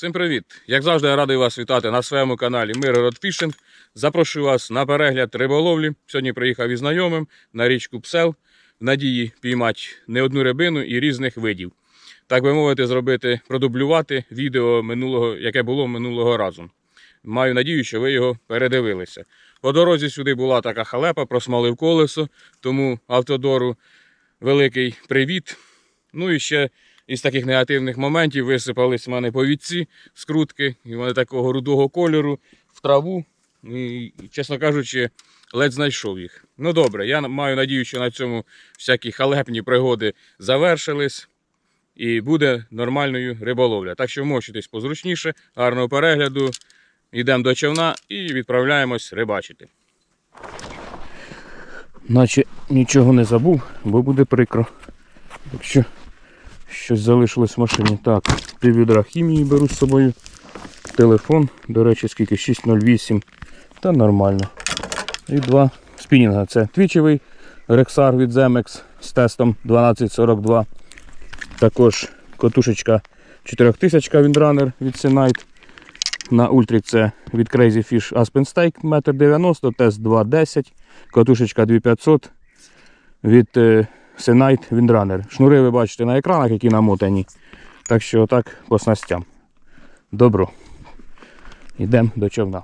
Всім привіт! Як завжди, я радий вас вітати на своєму каналі Mirror Fishing. Запрошую вас на перегляд риболовлі. Сьогодні приїхав із знайомим на річку Псел в надії піймати не одну рибину і різних видів. Так би мовити, зробити, продублювати відео минулого, яке було минулого разу. Маю надію, що ви його передивилися. По дорозі сюди була така халепа, просмалив колесо, тому автодору великий привіт. Ну і ще із таких негативних моментів висипались в мене повідці, скрутки, і вони такого рудого кольору в траву. І, чесно кажучи, ледь знайшов їх. Ну добре, я маю надію, що на цьому всякі халепні пригоди завершились. І буде нормальною риболовля. Так що вмощуйтесь позручніше, гарного перегляду. Йдемо до човна і відправляємось рибачити. Наче нічого не забув, бо буде прикро. Якщо щось залишилось в машині. Так, піввідра хімії беру з собою. Телефон, до речі, скільки 608. Та нормально. І два спінінга. Це твічевий рексар від Zemex з тестом 1242. Також котушечка 4000 Windrunner від Senite. На ультрі це від Crazy Fish Aspen Steak 1,90 м, тест 2,10 Катушечка 2500 від е, Senite Windrunner. Шнури ви бачите на екранах, які намотані. Так що отак по снастям. Добро. Йдемо до човна.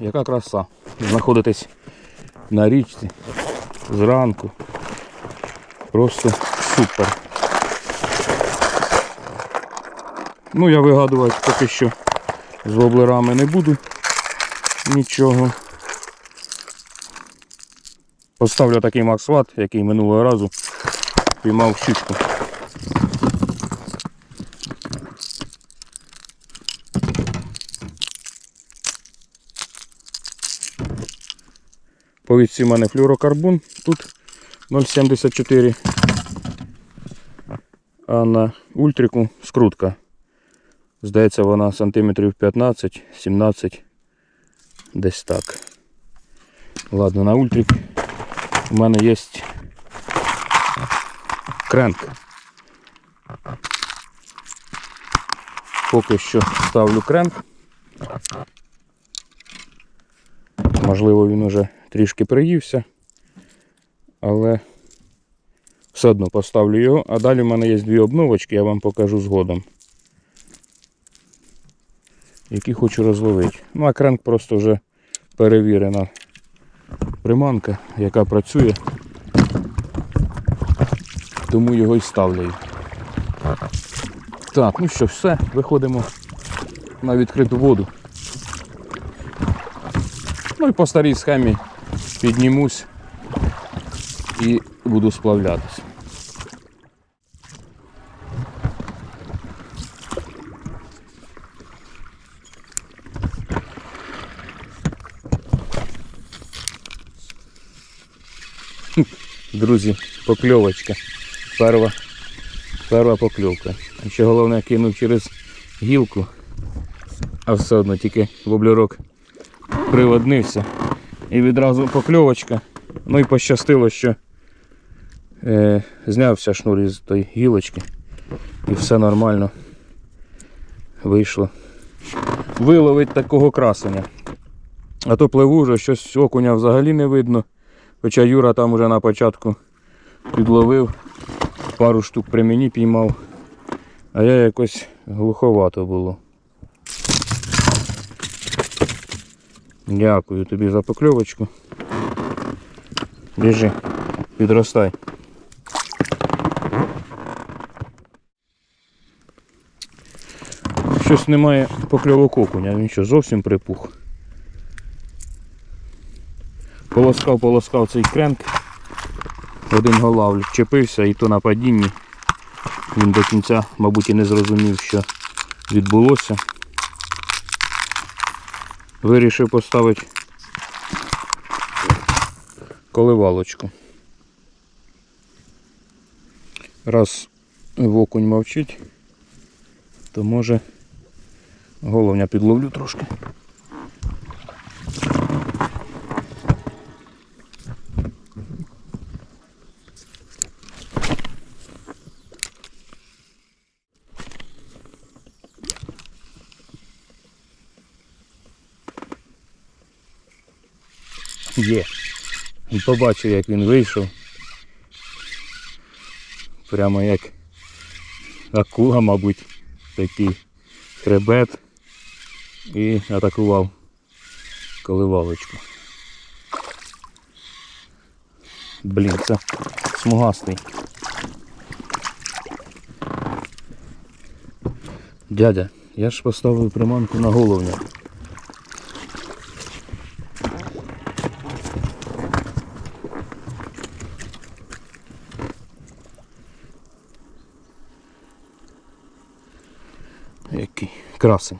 Яка краса. Знаходитись на річці зранку. Просто супер. Ну, я вигадувати поки що з воблерами не буду нічого. Поставлю такий Максват, який минулого разу піймав щучку. По відці в мене флюрокарбон, тут 0,74. А на ультрику скрутка. Здається, вона сантиметрів 15-17. Десь так. Ладно, на ультрик у мене є кренк. Поки що ставлю кренк. Можливо, він уже трішки приївся, але все одно поставлю його, а далі в мене є дві обновочки, я вам покажу згодом. Які хочу розловити. Ну а кренк просто вже перевірена приманка, яка працює. Тому його і ставлю. Так, ну що, все, виходимо на відкриту воду. Ну і по старій схемі піднімусь і буду сплавлятися. Друзі, покльовочка. Перва, перва покльовка. Ще головне кинув через гілку, а все одно тільки воблерок приводнився. І відразу покльовочка. Ну і пощастило, що е, знявся шнур із тої гілочки. І все нормально вийшло. Виловить такого красення. А то пливу вже щось окуня взагалі не видно. Хоча Юра там уже на початку підловив, пару штук при мені піймав, а я якось глуховато було. Дякую тобі за покльовочку. Біжи, підростай. Щось немає покльовок окуня, він що зовсім припух. Полоскав, полоскав цей кренк. Один голавль вчепився і то на падінні. Він до кінця, мабуть, і не зрозумів, що відбулося. Вирішив поставити коливалочку. Раз в окунь мовчить, то може головня підловлю трошки. Є. І Побачив, як він вийшов. Прямо як акула, мабуть, такий хребет. І атакував коливалочку. Блін, це смугастий. Дядя, я ж поставив приманку на головня. Який красень.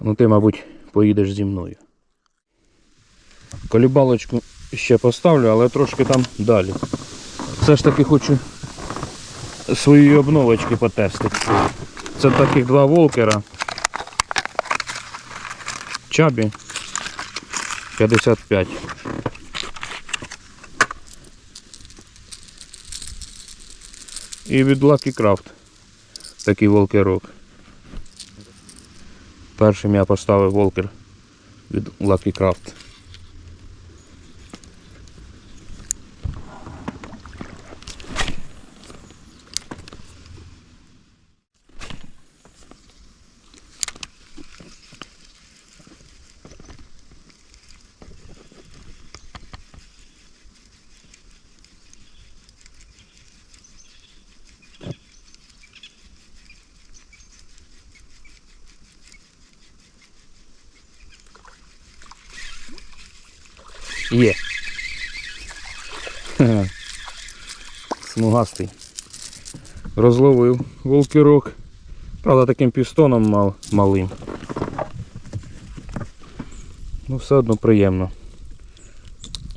Ну ти, мабуть, поїдеш зі мною. Колібалочку ще поставлю, але трошки там далі. Все ж таки хочу свої обновочки потестити. Це таких два волкера. Чабі 55. І від Lucky Craft такий волкерок. Першим я поставив волкер від Lucky Craft. Є. Смугастий. Розловив волкерок. Правда, таким пістоном мал, малим. Ну, все одно приємно.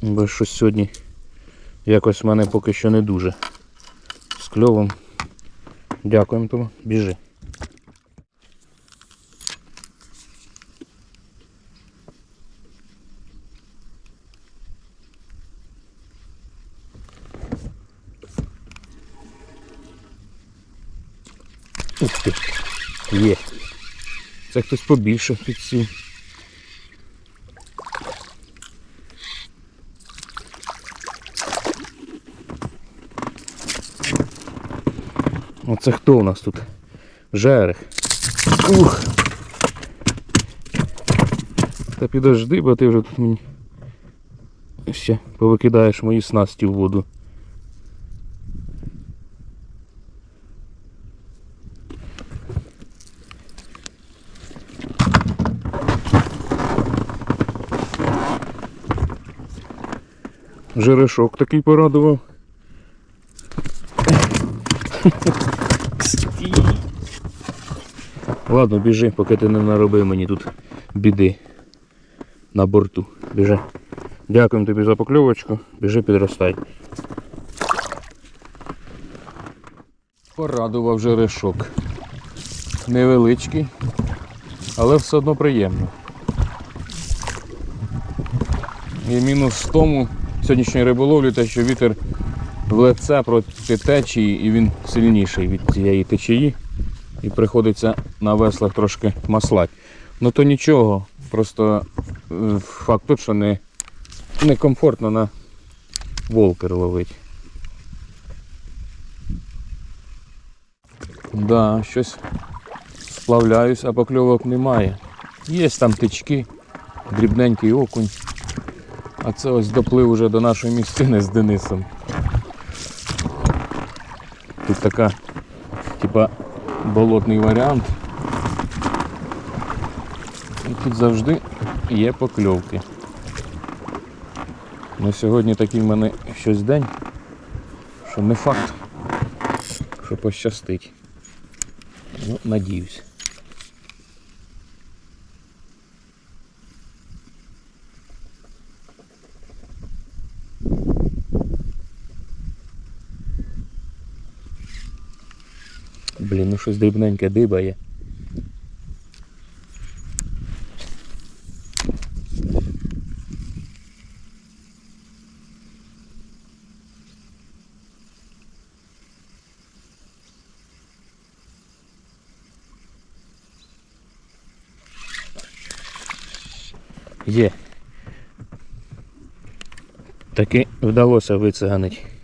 Бо щось сьогодні якось в мене поки що не дуже. З кльовом. Дякуємо тому. Біжи. Ух ти. Є. Це хтось побільше підсів. Оце хто у нас тут? Жерех. Ух. Та підожди, бо ти вже тут мені ще повикидаєш мої снасті в воду. Жерешок такий порадував. Ладно, біжи, поки ти не наробив мені тут біди на борту. Біжи. Дякуємо тобі за покльовочку. Біжи підростай. Порадував жерешок. Невеличкий, але все одно приємно. І мінус в тому сьогоднішньої риболовлі те, що вітер в лице проти течії і він сильніший від цієї течії. І приходиться на веслах трошки маслати. Ну то нічого, просто е, факт тут, що не, некомфортно на волкер ловить. Да, щось сплавляюсь, а покльовок немає. Є там тички, дрібненький окунь. А це ось доплив уже до нашої місцини з Денисом. Тут така, типа, болотний варіант. І тут завжди є покльовки. На сьогодні такий в мене щось день, що не факт, що пощастить. Ну, надіюсь. Блін, ну щось дрібненьке дибає. Є. Таки вдалося вициганити.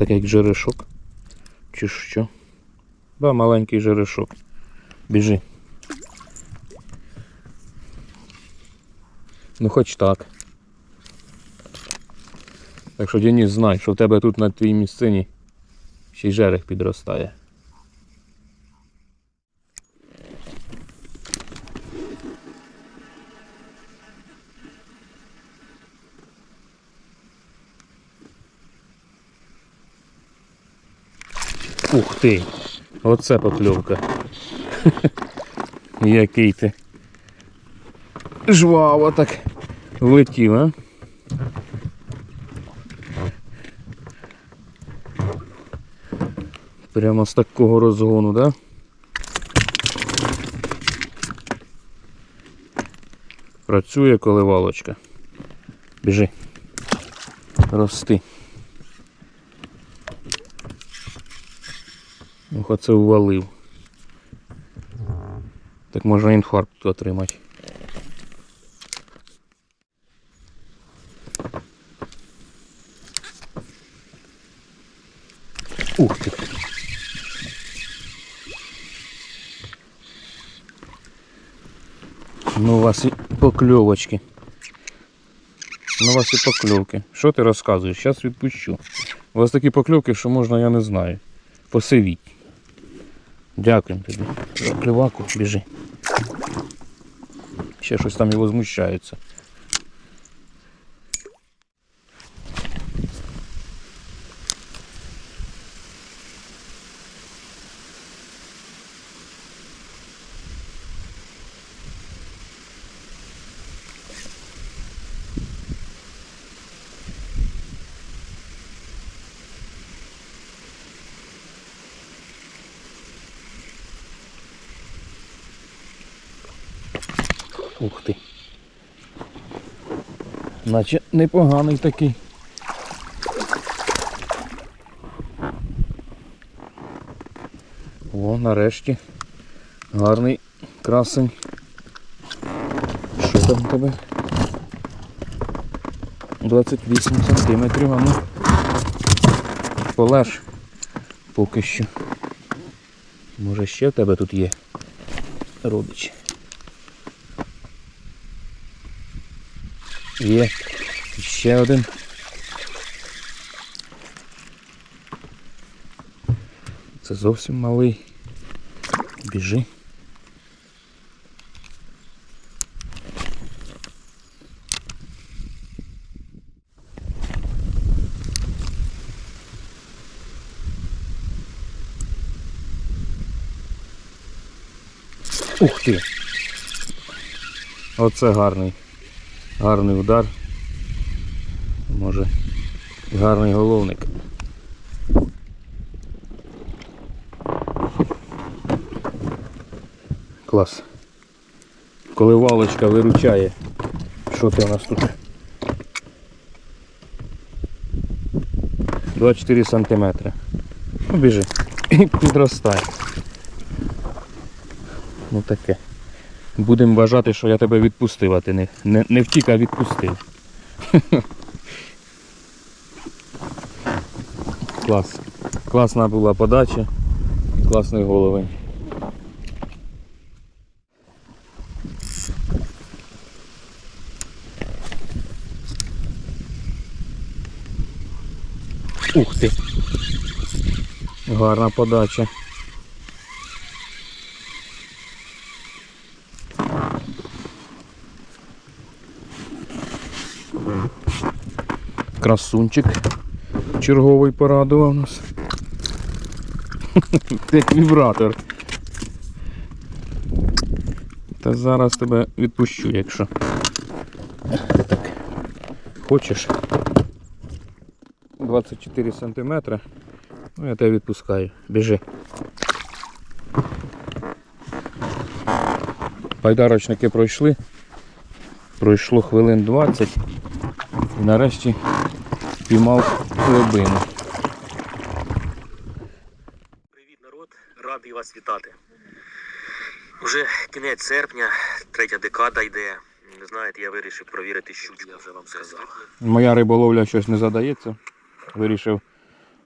Так як жерешок. Чи що? Да, маленький жерешок. Біжи. Ну хоч так. Так що Денис, знай, що в тебе тут на твоїй місцині ще й жерех підростає. Ух ти! Оце покльовка. Який ти. Жваво так влетів, а? Прямо з такого розгону, да? Працює коливалочка. Біжи. Рости. Ох, оце ввалив. Так можна інфаркт отримати. Ух ти. Ну у вас і покльовочки. Ну у вас і покльовки. Що ти розказуєш? Зараз відпущу. У вас такі покльовки, що можна, я не знаю. Посивіть. Дякуємо тобі. Криваку біжи. Ще щось там і возмущаються. Ух ти. Наче непоганий такий. О, нарешті. Гарний красень. Що там у тебе? 28 сантиметрів, а ну. Полеж поки що. Може ще в тебе тут є родичі. Є ще один. Це зовсім малий. Біжи. Ух ти! Оце гарний. Гарний удар. Може гарний головник. Клас. Коли валочка виручає. Що ти у нас тут? 24 сантиметри. Ну біжи. І підростай. Ну таке. Будемо вважати, що я тебе відпустив, а ти не, не, не втік, а відпустив. Клас. Класна була подача. Класний головень. Ух ти. Гарна подача. Красунчик. Черговий порадував нас. Вібратор. Та зараз тебе відпущу, якщо. Так. Хочеш? 24 сантиметри. Ну, я тебе відпускаю. Біжи. Байдарочники пройшли. Пройшло хвилин 20. І нарешті піймав глибину. Привіт, народ! Радий вас вітати. Уже кінець серпня, третя декада йде. не знаєте, я вирішив провірити щучку. Я вже вам сказав. Моя риболовля щось не задається. Вирішив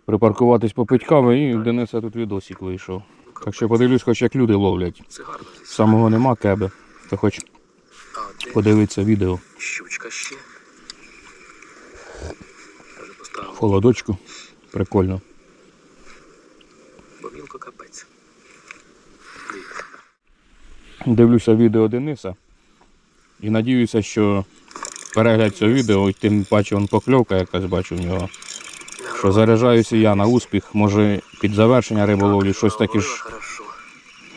припаркуватись попить кави і Дениса тут відосик вийшов. Так що подивлюсь, хоч як люди ловлять. Це гарно. Самого нема кеби, то хоч подивитися відео. щучка ще? Я вже поставив. В холодочку. Прикольно. Бо мілко капець. Дивлюся відео Дениса і надіюся, що перегляд цього відео, і тим паче он покльовка якась бачу в нього. Що заряджаюся я на успіх, може під завершення риболовлі щось таке ж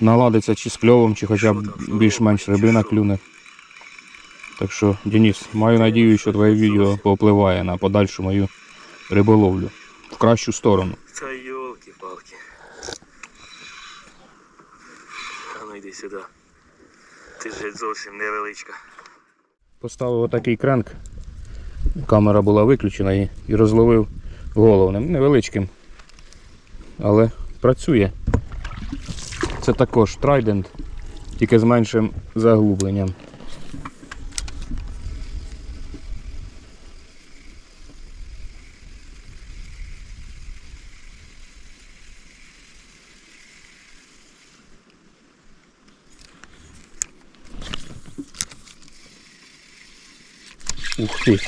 наладиться чи з кльовом, чи хоча б більш-менш рибина клюне. Так що, Денис, маю надію, що твоє відео повпливає на подальшу мою риболовлю в кращу сторону. Та йолки-палки. А ну йди сюди. Ти ж зовсім невеличка. Поставив отакий кренк. Камера була виключена і, і розловив головним, невеличким. Але працює. Це також трайдент, тільки з меншим заглубленням. Ти.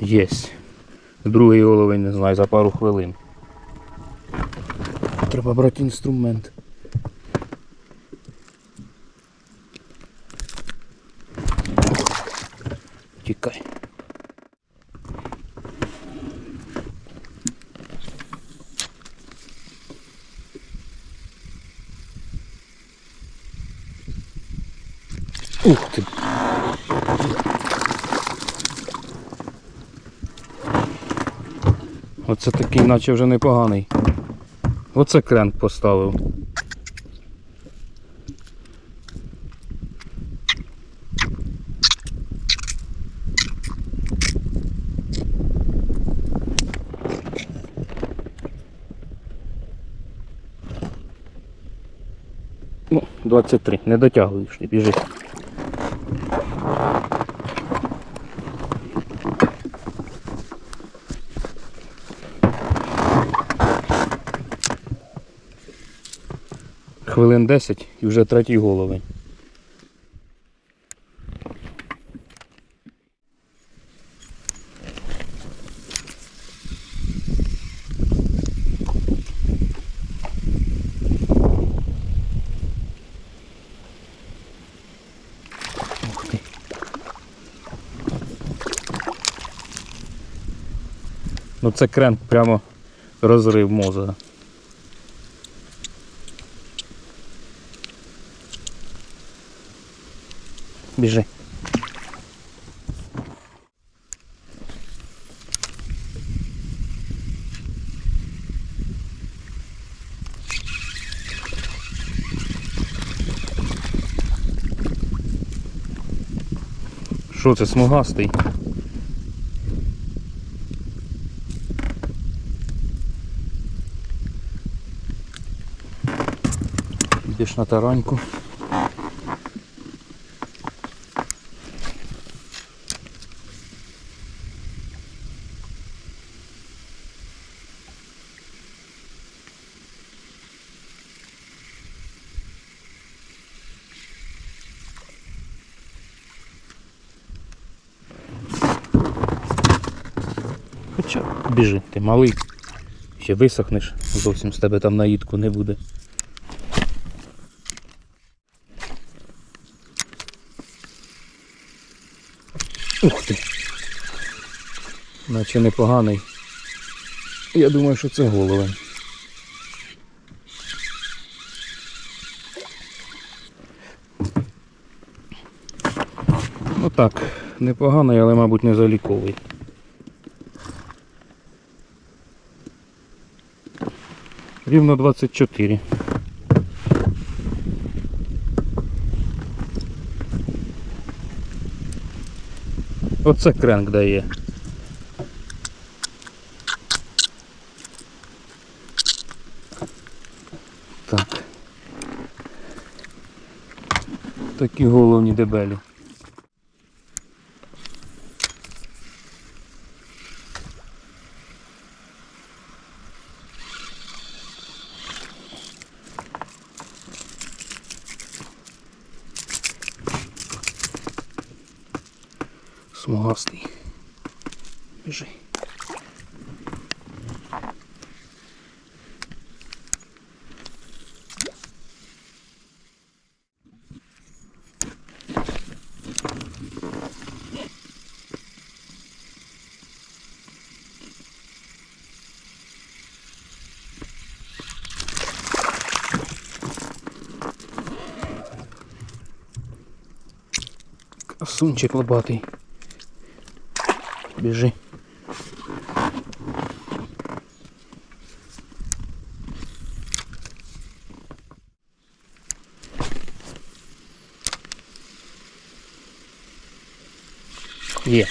Єсть. Другий оловень, не знаю, за пару хвилин. Треба брати інструмент. Ух ти. Оце такий, наче вже непоганий. Оце кренк поставив. Ну, 23, не дотягуєш, ти біжи. Хвилин 10 і вже третій головень. Ну це крен прямо розрив мозга. Біжи. Що це смугастий? Йдеш на тараньку. Хоча біжи, ти малий. Ще висохнеш, зовсім з тебе там наїдку не буде. Ух ти. Наче непоганий. Я думаю, що це головень. Ну так, непоганий, але, мабуть, не заліковий. рівно 24. Оце кренк дає. Так. Такі головні дебелі. Красунчик лобатий. Біжи. Є.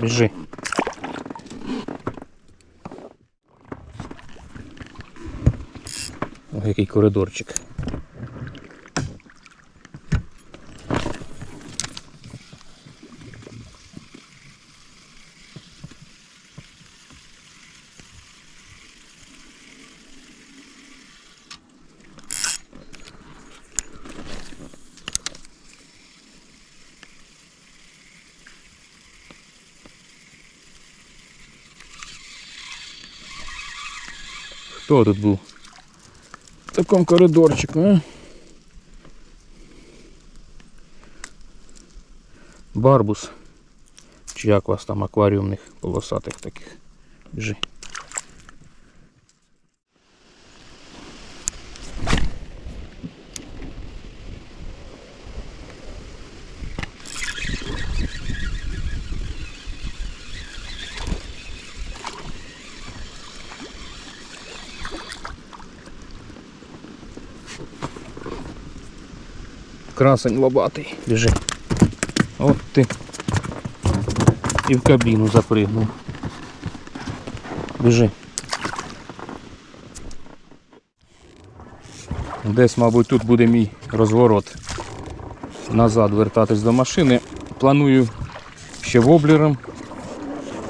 Біжи. О, який коридорчик. Хто тут був? В такому коридорчику, а? Барбус. Чи як у вас там акваріумних полосатих таких. Біжи. Красень лобатий. Біжи. От ти. І в кабіну запригнув. Біжи. Десь, мабуть, тут буде мій розворот. Назад вертатись до машини. Планую ще воблером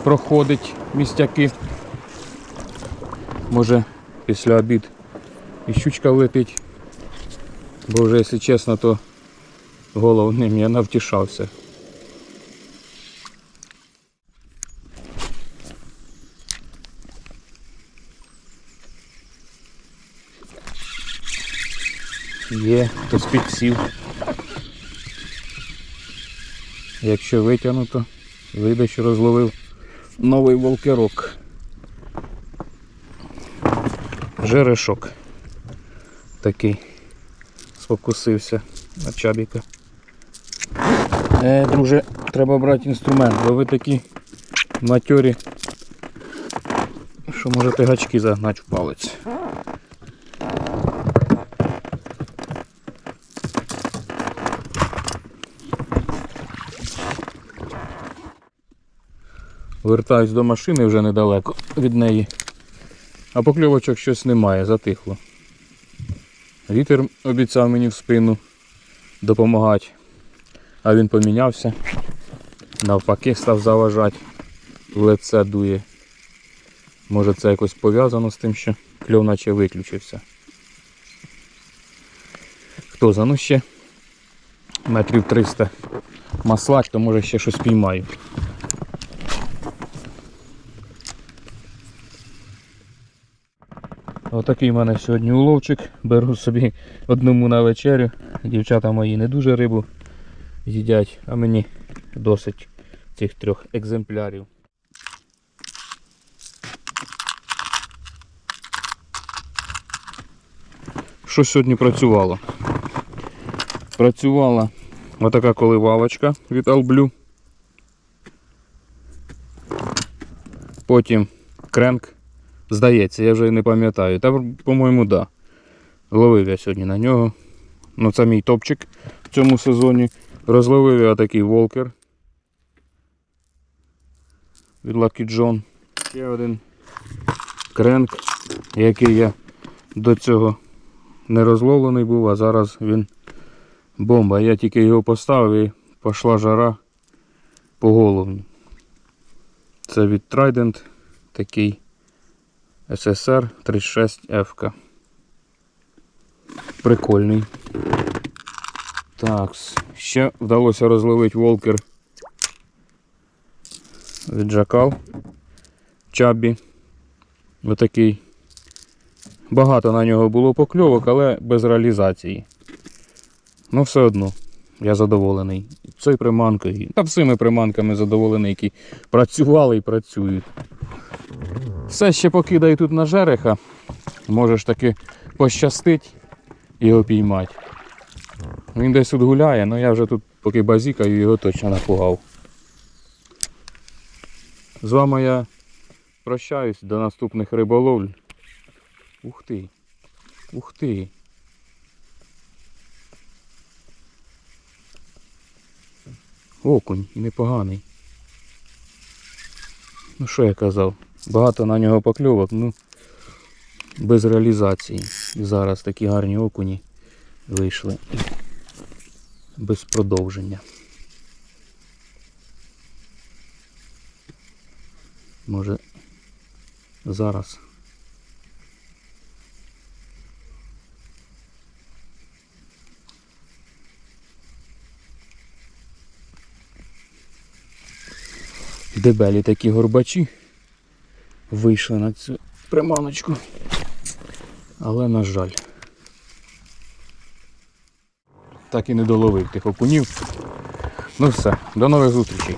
проходить містяки. Може після обід і щучка летить. Бо вже, якщо чесно, то головним я навтішався. Є, хтось підсів. Якщо витягнуто, вийде, що розловив новий волкерок. Жерешок такий сфокусився на чабіка. Е, друже, треба брати інструмент, бо ви такі матьорі, що можете гачки загнати в палець. Вертаюсь до машини вже недалеко від неї. А покльовочок щось немає, затихло. Вітер обіцяв мені в спину допомагати, а він помінявся. Навпаки став заважати, в лице дує. Може це якось пов'язано з тим, що кльов наче виключився. Хто за ну ще метрів 300 маслать, то може ще щось піймаю. Отакий в мене сьогодні уловчик. Беру собі одному на вечерю. Дівчата мої не дуже рибу їдять, а мені досить цих трьох екземплярів. Що сьогодні працювало? Працювала Отака коливалочка від Alblue. Потім кренк. Здається, я вже не пам'ятаю. Та, по-моєму, да. Ловив я сьогодні на нього. Ну, це мій топчик в цьому сезоні. Розловив я такий волкер від Lucky John. Ще один кренк, який я до цього не розловлений був, а зараз він бомба. Я тільки його поставив і пішла жара по головні. Це від Trident такий SSR 36F. Прикольний. Так, ще вдалося розловити волкер від Джакал. Чабі. Отакий. Багато на нього було покльовок, але без реалізації. Ну, все одно, я задоволений. Цією приманкою. Та всіми приманками задоволений, які працювали і працюють. Все ще покидаю тут на жереха. Можеш таки пощастить його піймати. Він десь тут гуляє, але я вже тут поки базікаю, його точно напугав. З вами я прощаюсь до наступних риболовль. Ух ти. Ух ти. Окунь непоганий. Ну що я казав? Багато на нього покльовок, ну без реалізації. І зараз такі гарні окуні вийшли. Без продовження. Може зараз. Дебелі такі горбачі вийшли на цю приманочку. Але на жаль. Так і не доловив тих окунів. Ну все, до нових зустрічей.